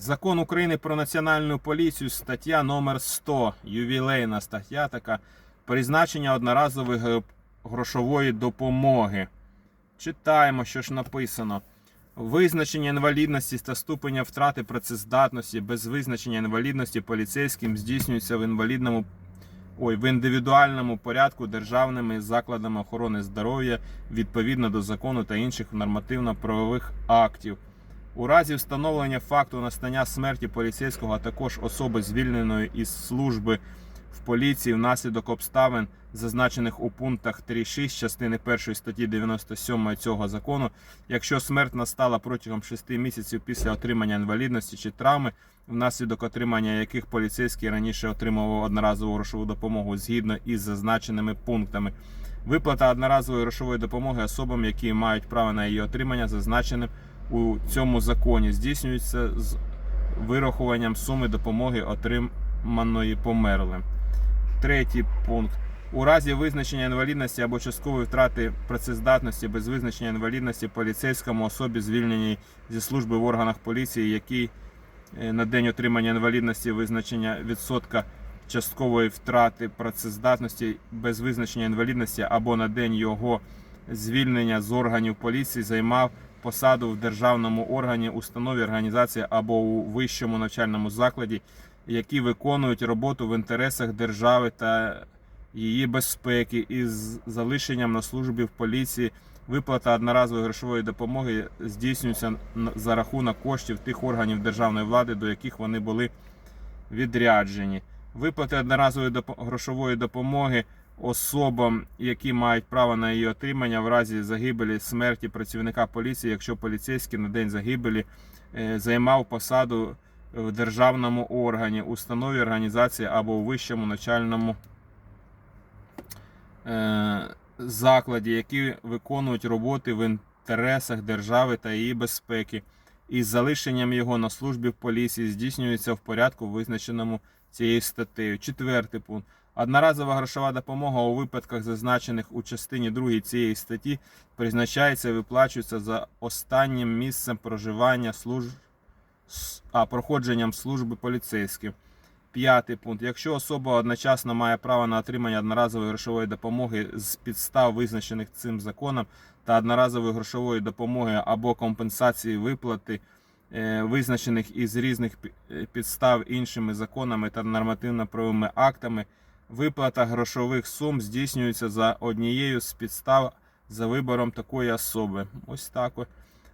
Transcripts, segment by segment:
Закон України про національну поліцію, стаття номер 100, ювілейна стаття така. Призначення одноразової грошової допомоги. Читаємо, що ж написано. Визначення інвалідності та ступеня втрати працездатності без визначення інвалідності поліцейським здійснюється в інвалідному ой, в індивідуальному порядку державними закладами охорони здоров'я відповідно до закону та інших нормативно-правових актів. У разі встановлення факту настання смерті поліцейського, а також особи звільненої із служби в поліції внаслідок обставин, зазначених у пунктах 3.6 частини 1 статті 97 цього закону, якщо смерть настала протягом 6 місяців після отримання інвалідності чи травми, внаслідок отримання яких поліцейський раніше отримував одноразову грошову допомогу згідно із зазначеними пунктами. Виплата одноразової грошової допомоги особам, які мають право на її отримання, зазначеним у цьому законі, здійснюється з вирахуванням суми допомоги, отриманої померлим. Третій пункт. У разі визначення інвалідності або часткової втрати працездатності без визначення інвалідності поліцейському особі, звільненій зі служби в органах поліції, який е, на день отримання інвалідності визначення відсотка часткової втрати працездатності без визначення інвалідності або на день його звільнення з органів поліції займав посаду в державному органі, установі, організації або у вищому навчальному закладі, які виконують роботу в інтересах держави та її безпеки із залишенням на службі в поліції. Виплата одноразової грошової допомоги здійснюється за рахунок коштів тих органів державної влади, до яких вони були відряджені. Виплати одноразової грошової допомоги особам, які мають право на її отримання в разі загибелі смерті працівника поліції, якщо поліцейський на день загибелі е, займав посаду в державному органі, установі організації або у вищому навчальному е, закладі, які виконують роботи в інтересах держави та її безпеки, із залишенням його на службі в поліції здійснюється в порядку, визначеному цією статтею. Четвертий пункт. Одноразова грошова допомога у випадках, зазначених у частині 2 цієї статті, призначається і виплачується за останнім місцем проживання служб а проходженням служби поліцейським. П'ятий пункт. Якщо особа одночасно має право на отримання одноразової грошової допомоги з підстав, визначених цим законом, та одноразової грошової допомоги або компенсації виплати, визначених із різних е, підстав іншими законами та нормативно-правовими актами, виплата грошових сум здійснюється за однією з підстав за вибором такої особи. Ось так.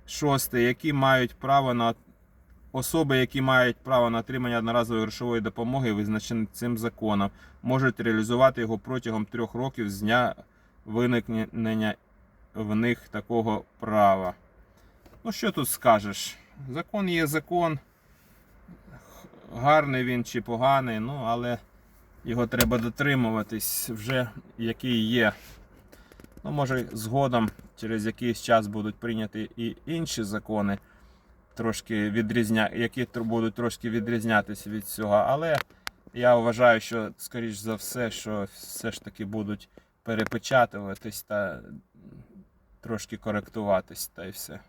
Шосте. Які мають право на Особи, які мають право на отримання одноразової грошової допомоги, визначені цим законом, можуть реалізувати його протягом трьох років з дня виникнення в них такого права. Ну, що тут скажеш? Закон є закон. Гарний він чи поганий, ну, але його треба дотримуватись вже який є. Ну, може, згодом через якийсь час будуть прийняті і інші закони трошки відрізня... які будуть трошки відрізнятися від цього. Але я вважаю, що, скоріш за все, що все ж таки будуть перепечатуватись та трошки коректуватись, та й все.